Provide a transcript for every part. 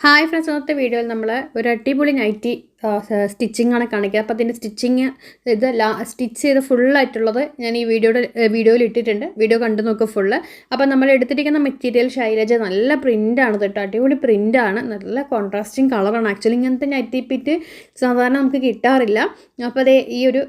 Hi friends ഇന്നത്തെ വീഡിയോയിൽ നമ്മൾ ഒരു അടിപൊളി നൈറ്റി സ്റ്റിച്ചിങ് ആണ് കാണിക്കുക. അപ്പോൾ അതിന്റെ സ്റ്റിച്ചിങ് ഇത് ലാ സ്റ്റിച്ച് ചെയ്ത് ഫുള്ളായിട്ടുള്ളത് ഞാൻ ഈ വീഡിയോയുടെ വീഡിയോയിൽ ഇട്ടിട്ടുണ്ട്. വീഡിയോ കണ്ടു നോക്കുക ഫുള്ള്. അപ്പോൾ നമ്മൾ എടുത്തിരിക്കുന്ന മെറ്റീരിയൽ ശൈലജ നല്ല പ്രിന്റാണ് കേട്ടോ. അടിപൊളി പ്രിന്റാണ് നല്ല കോൺട്രാസ്റ്റിങ് കളറാണ് ആക്ച്വലി ഇങ്ങനത്തെ നൈറ്റി പിറ്റ് സാധാരണ നമുക്ക് കിട്ടാറില്ല. അപ്പോൾ അതേ ഈ ഒരു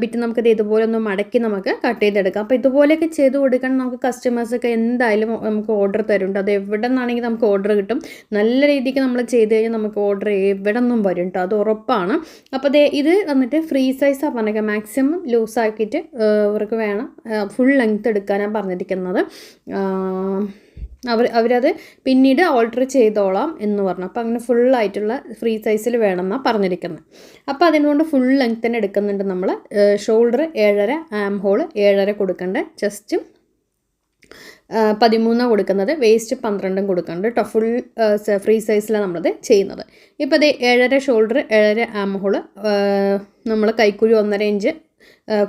ബിറ്റ് നമുക്കത് ഇതുപോലെ ഒന്ന് മടക്കി നമുക്ക് കട്ട് ചെയ്തെടുക്കാം. അപ്പോൾ ഇതുപോലെയൊക്കെ ചെയ്ത് കൊടുക്കാൻ നമുക്ക് കസ്റ്റമേഴ്സൊക്കെ എന്തായാലും നമുക്ക് ഓർഡർ തരുന്നുണ്ട്. അത് എവിടെ നിന്നാണെങ്കിൽ നമുക്ക് ഓർഡർ കിട്ടും. നല്ല രീതിക്ക് നമ്മൾ ചെയ്ത് കഴിഞ്ഞാൽ നമുക്ക് ഓർഡർ എവിടെ നിന്നും വരും കേട്ടോ അത് ഉറപ്പാണ്. അപ്പോൾ ദേ ഇത് വന്നിട്ട് ഫ്രീ സൈസാണ് പറഞ്ഞേക്കാം മാക്സിമം ലൂസാക്കിയിട്ട് ഇവർക്ക് വേണം ഫുൾ ലെങ്ത് എടുക്കാനാണ് പറഞ്ഞിരിക്കുന്നത്. അവർ അവരത് പിന്നീട് ഓൾട്ടർ ചെയ്തോളാം എന്ന് പറഞ്ഞു. അപ്പോൾ അങ്ങനെ ഫുള്ളായിട്ടുള്ള ഫ്രീ സൈസിൽ വേണമെന്നാണ് പറഞ്ഞിരിക്കുന്നത് അപ്പോൾ അതിനുകൊണ്ട് ഫുൾ ലെങ്ത് തന്നെ എടുക്കുന്നുണ്ട് നമ്മൾ ഷോൾഡർ ഏഴര ആം ഹോൾ ഏഴര കൊടുക്കേണ്ട. ചെസ്റ്റും പതിമൂന്നാണ് കൊടുക്കുന്നത് വേസ്റ്റ് പന്ത്രണ്ടും കൊടുക്കുന്നുണ്ട് കേട്ടോ ഫുൾ ഫ്രീ സൈസിലാണ് നമ്മളത് ചെയ്യുന്നത്. ഇപ്പോൾ അത് ഏഴര ഷോൾഡർ ഏഴര ആം ഹോൾ നമ്മൾ കൈക്കുഴി ഒന്നര ഇഞ്ച്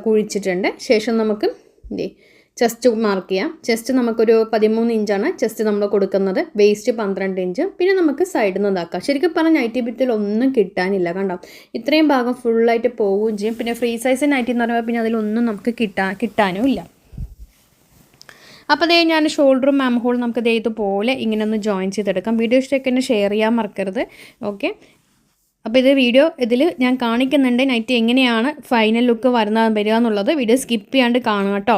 കുഴിച്ചിട്ടുണ്ട്. ശേഷം നമുക്ക് ഇതേ ചെസ്റ്റ് മാർക്ക് ചെയ്യാം. ചെസ്റ്റ് നമുക്കൊരു പതിമൂന്ന് ഇഞ്ചാണ് ചെസ്റ്റ് നമ്മൾ കൊടുക്കുന്നത്. വേസ്റ്റ് പന്ത്രണ്ട് ഇഞ്ച് പിന്നെ നമുക്ക് സൈഡിൽ നിന്ന് ഇതാക്കാം. ശരിക്കും പറഞ്ഞാൽ നൈറ്റി ബിത്തിൽ ഒന്നും കിട്ടാനില്ല കണ്ടോ? ഇത്രയും ഭാഗം ഫുള്ളായിട്ട് പോവുകയും ചെയ്യും. പിന്നെ ഫ്രീ സൈസ് നൈറ്റി എന്ന് പറയുമ്പോൾ പിന്നെ അതിലൊന്നും നമുക്ക് കിട്ടാൻ കിട്ടാനും ഇല്ല. അപ്പോൾ അതേ ഞാൻ ഷോൾഡറും മാം ഹോളും നമുക്ക് ദേ ഇതുപോലെ ഇങ്ങനെ ഒന്ന് ജോയിൻ ചെയ്തെടുക്കാം. വീഡിയോ ഇഷ്ടമൊക്കെ എന്നെ ഷെയർ ചെയ്യാൻ മറക്കരുത്. ഓക്കെ അപ്പോൾ ഇത് വീഡിയോ ഇതിൽ ഞാൻ കാണിക്കുന്നുണ്ട്. നൈറ്റ് എങ്ങനെയാണ് ഫൈനൽ ലുക്ക് വരുന്ന വരിക എന്നുള്ളത് വീഡിയോ സ്കിപ്പ് ചെയ്യാണ്ട് കാണുക കേട്ടോ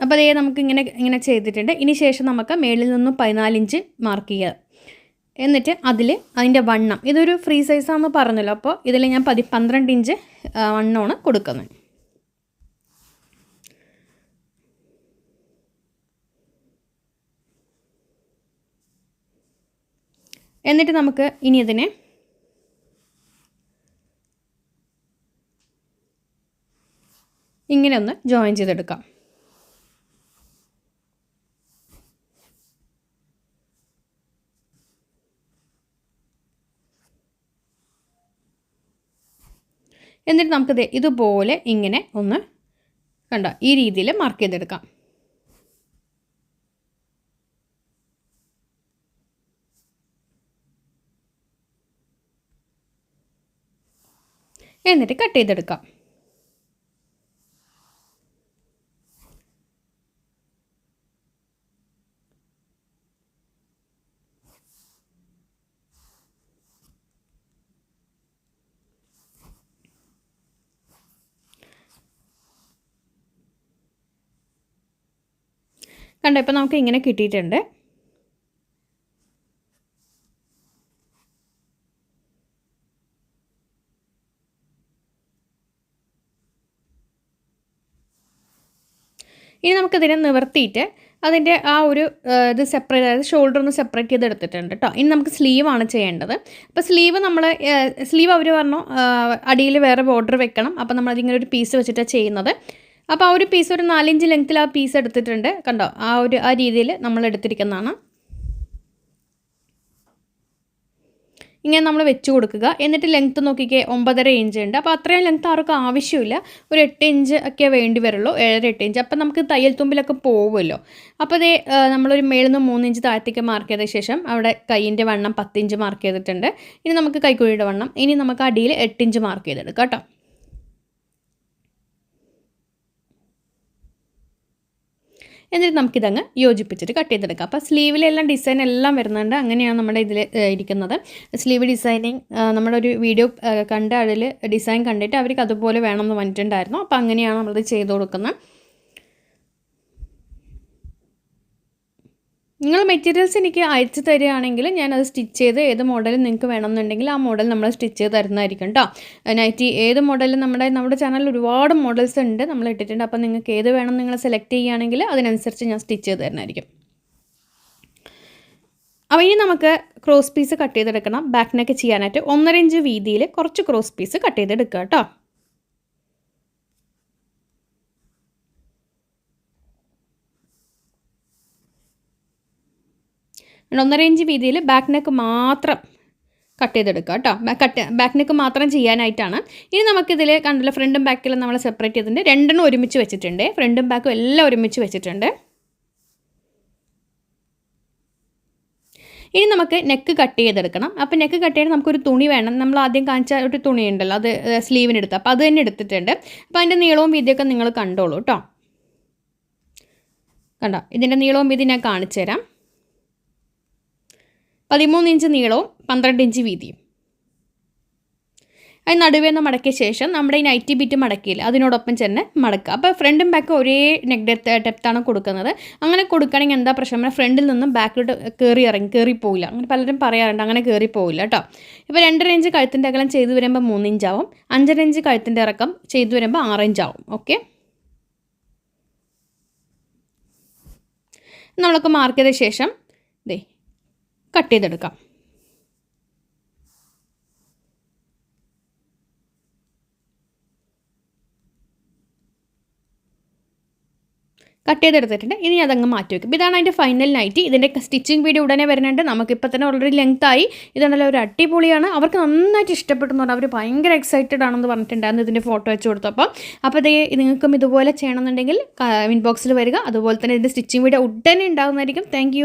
അപ്പോൾ അതേ നമുക്ക് ഇങ്ങനെ ഇങ്ങനെ ചെയ്തിട്ടുണ്ട്. ഇനി ശേഷം നമുക്ക് മേളിൽ നിന്നും പതിനാലിഞ്ച് മാർക്ക് ചെയ്യുക എന്നിട്ട് അതിൽ അതിന്റെ വണ്ണം. ഇതൊരു ഫ്രീ സൈസാണെന്ന് പറഞ്ഞല്ലോ. അപ്പോൾ ഇതിൽ ഞാൻ പതി പന്ത്രണ്ട് ഇഞ്ച് വണ്ണമാണ് കൊടുക്കുന്നത്. എന്നിട്ട് നമുക്ക് ഇനി ഇതിനെ ഇങ്ങനെ ഒന്ന് ജോയിൻ ചെയ്തെടുക്കാം. എന്നിട്ട് നമുക്കിത് ഇതുപോലെ ഇങ്ങനെ ഒന്ന് കണ്ടോ ഈ രീതിയിൽ മാർക്ക് ചെയ്തെടുക്കാം. എന്നിട്ട് കട്ട് ചെയ്തെടുക്കാം. കണ്ടോ ഇപ്പോൾ നമുക്ക് ഇങ്ങനെ കിട്ടിയിട്ടുണ്ട്. ഇനി നമുക്കിതിനെ നിവർത്തിയിട്ട് അതിന്റെ ആ ഒരു ഇത് സെപ്പറേറ്റ് അതായത് ഷോൾഡർ ഒന്ന് സെപ്പറേറ്റ് ചെയ്ത് എടുത്തിട്ടുണ്ട് കേട്ടോ ഇനി നമുക്ക് സ്ലീവാണ് ചെയ്യേണ്ടത്. അപ്പോൾ സ്ലീവ് നമ്മൾ സ്ലീവ് അവർ പറഞ്ഞു അടിയിൽ വേറെ ബോർഡർ വെക്കണം. അപ്പോൾ നമ്മൾ അതിങ്ങനെ ഒരു പീസ് വെച്ചിട്ടാണ് ചെയ്യുന്നത്. അപ്പോൾ ആ ഒരു പീസ് ഒരു നാലിഞ്ച് ലെങ്ത്തിൽ ആ പീസ് എടുത്തിട്ടുണ്ട്. കണ്ടോ? ആ ഒരു ആ രീതിയിൽ നമ്മൾ എടുത്തിരിക്കുന്നതാണ്. ഇങ്ങനെ നമ്മൾ വെച്ച് കൊടുക്കുക. എന്നിട്ട് ലെങ്ത്ത് നോക്കിക്കേ ഒമ്പതര ഇഞ്ച് ഉണ്ട്. അപ്പോൾ അത്രയും ലെങ്ത്ത് ആർക്കും ആവശ്യമില്ല. ഒരു എട്ട് ഇഞ്ച് ഒക്കെ വേണ്ടി വരുള്ളൂ. ഏഴര എട്ട് ഇഞ്ച് അപ്പോൾ നമുക്ക് തയ്യൽ തുമ്പിലൊക്കെ പോകുമല്ലോ അപ്പോൾ അതേ നമ്മളൊരു മേളിൽ നിന്ന് മൂന്ന് ഇഞ്ച് താഴത്തേക്ക് മാർക്ക് ചെയ്ത ശേഷം അവിടെ കൈയിന്റെ വണ്ണം പത്തിഞ്ച് മാർക്ക് ചെയ്തിട്ടുണ്ട്. ഇനി നമുക്ക് കൈക്കുഴിയുടെ വണ്ണം. ഇനി നമുക്ക് അടിയിൽ എട്ട് ഇഞ്ച് മാർക്ക് ചെയ്തെടുക്കാം കേട്ടോ. എന്നിട്ട് നമുക്കിതങ്ങ് യോജിപ്പിച്ചിട്ട് കട്ട് ചെയ്തെടുക്കാം. അപ്പോൾ സ്ലീവിലെല്ലാം ഡിസൈൻ എല്ലാം വരുന്നുണ്ട്. അങ്ങനെയാണ് നമ്മുടെ ഇതിൽ ഇരിക്കുന്നത്. സ്ലീവ് ഡിസൈനിങ് നമ്മുടെ ഒരു വീഡിയോ കണ്ട് അതിൽ ഡിസൈൻ കണ്ടിട്ട് അവർക്ക് അതുപോലെ വേണമെന്ന് പറഞ്ഞിട്ടുണ്ടായിരുന്നു. അപ്പോൾ അങ്ങനെയാണ് നമ്മളത് ചെയ്ത് കൊടുക്കുന്നത്. നിങ്ങൾ മെറ്റീരിയൽസ് എനിക്ക് അയച്ചു തരികയാണെങ്കിൽ ഞാനത് സ്റ്റിച്ച് ചെയ്ത് ഏത് മോഡൽ നിങ്ങൾക്ക് വേണമെന്നുണ്ടെങ്കിൽ ആ മോഡൽ നമ്മൾ സ്റ്റിച്ച് ചെയ്ത് തരുന്നതായിരിക്കും കേട്ടോ നൈറ്റി ഏത് മോഡൽ നമ്മുടെ നമ്മുടെ ചാനലിൽ ഒരുപാട് മോഡൽസ് ഉണ്ട് നമ്മൾ ഇട്ടിട്ടുണ്ട്. അപ്പോൾ നിങ്ങൾക്ക് ഏത് വേണം നിങ്ങൾ സെലക്ട് ചെയ്യുകയാണെങ്കിൽ അതിനനുസരിച്ച് ഞാൻ സ്റ്റിച്ച് ചെയ്ത് തരുന്നതായിരിക്കും. അപ്പോൾ ഇനി നമുക്ക് ക്രോസ് പീസ് കട്ട് ചെയ്തെടുക്കണം. ബാക്ക് ചെയ്യാനായിട്ട് ഒന്നര ഇഞ്ച് വീതിയിൽ കുറച്ച് ക്രോസ് പീസ് കട്ട് ചെയ്തെടുക്കുക കേട്ടോ ഒന്നര ഇഞ്ച് വീതിയിൽ ബാക്ക് നെക്ക് മാത്രം കട്ട് ചെയ്തെടുക്കുക കേട്ടോ. കട്ട് ബാക്ക് നെക്ക് മാത്രം ചെയ്യാനായിട്ടാണ്. ഇനി നമുക്കിതിൽ കണ്ടില്ല ഫ്രണ്ടും ബാക്കിലും നമ്മൾ സെപ്പറേറ്റ് ചെയ്തിട്ടുണ്ട്. രണ്ടെണ്ണം ഒരുമിച്ച് വെച്ചിട്ടുണ്ട്. ഫ്രണ്ടും ബാക്കും എല്ലാം ഒരുമിച്ച് വെച്ചിട്ടുണ്ട്. ഇനി നമുക്ക് നെക്ക് കട്ട് ചെയ്തെടുക്കണം. അപ്പോൾ നെക്ക് കട്ട് ചെയ്യാൻ നമുക്കൊരു തുണി വേണം. നമ്മൾ ആദ്യം കാണിച്ച ഒരു തുണി ഉണ്ടല്ലോ അത് സ്ലീവിന് എടുത്ത്. അപ്പോൾ അത് തന്നെ എടുത്തിട്ടുണ്ട്. അപ്പോൾ അതിന്റെ നീളവും വീതിയൊക്കെ നിങ്ങൾ കണ്ടോളൂ കേട്ടോ. കണ്ടോ? ഇതിന്റെ നീളവും വീതി ഞാൻ കാണിച്ചു തരാം പതിമൂന്ന് ഇഞ്ച് നീളവും പന്ത്രണ്ട് ഇഞ്ച് വീതിയും. അത് നടുവേ നിന്ന് മടക്കിയ ശേഷം നമ്മുടെ ഈ നൈറ്റി ബിറ്റ് മടക്കിയില്ല അതിനോടൊപ്പം തന്നെ മടക്കുക. അപ്പോൾ ഫ്രണ്ടും ബാക്കും ഒരേ നെക് ഡെപ്ത് ഡെപ്ത്താണ് കൊടുക്കുന്നത്. അങ്ങനെ കൊടുക്കുകയാണെങ്കിൽ എന്താ പ്രശ്നം? ഫ്രണ്ടിൽ നിന്നും ബാക്കിലോട്ട് കയറി ഇറങ്ങി കയറി പോയില്ല അങ്ങനെ പലരും പറയാറുണ്ട് അങ്ങനെ കയറി പോയില്ല കേട്ടോ. ഇപ്പോൾ രണ്ടര ഇഞ്ച് കഴുത്തിന്റെ അകലം ചെയ്തു വരുമ്പോൾ മൂന്ന് ഇഞ്ചാവും. അഞ്ചര ഇഞ്ച് കഴുത്തിന്റെ ഇറക്കം ചെയ്തു വരുമ്പോൾ ആറ് ഓക്കെ? നമ്മളൊക്കെ മാർക്ക് ചെയ്ത ശേഷം കട്ട് ചെയ്തെടുക്കാം. കട്ട് ചെയ്തെടുത്തിട്ടുണ്ട്. ഇനി അതങ്ങ് മാറ്റി വെക്കും. ഇതാണ് അതിന്റെ ഫൈനൽ നൈറ്റി ഇതിന്റെ സ്റ്റിച്ചിങ് വീഡിയോ ഉടനെ വരുന്നുണ്ട്. നമുക്കിപ്പോൾ തന്നെ ഓൾറെഡി ലെങ്ത് ആയി. ഇതാണല്ലോ ഒരു അടിപൊളിയാണ്. അവർക്ക് നന്നായിട്ട് ഇഷ്ടപ്പെട്ടു പറഞ്ഞാൽ അവർ ഭയങ്കര എക്സൈറ്റഡ് ആണെന്ന് പറഞ്ഞിട്ടുണ്ടായിരുന്നു ഇതിന്റെ ഫോട്ടോ വെച്ച് കൊടുത്തപ്പോൾ അപ്പോൾ അതേ നിങ്ങൾക്കും ഇതുപോലെ ചെയ്യണമെന്നുണ്ടെങ്കിൽ ഇൻബോക്സിൽ വരിക. അതുപോലെ തന്നെ ഇതിന്റെ സ്റ്റിച്ചിങ് വീഡിയോ ഉടനെ ഉണ്ടാകുന്നതായിരിക്കും താങ്ക്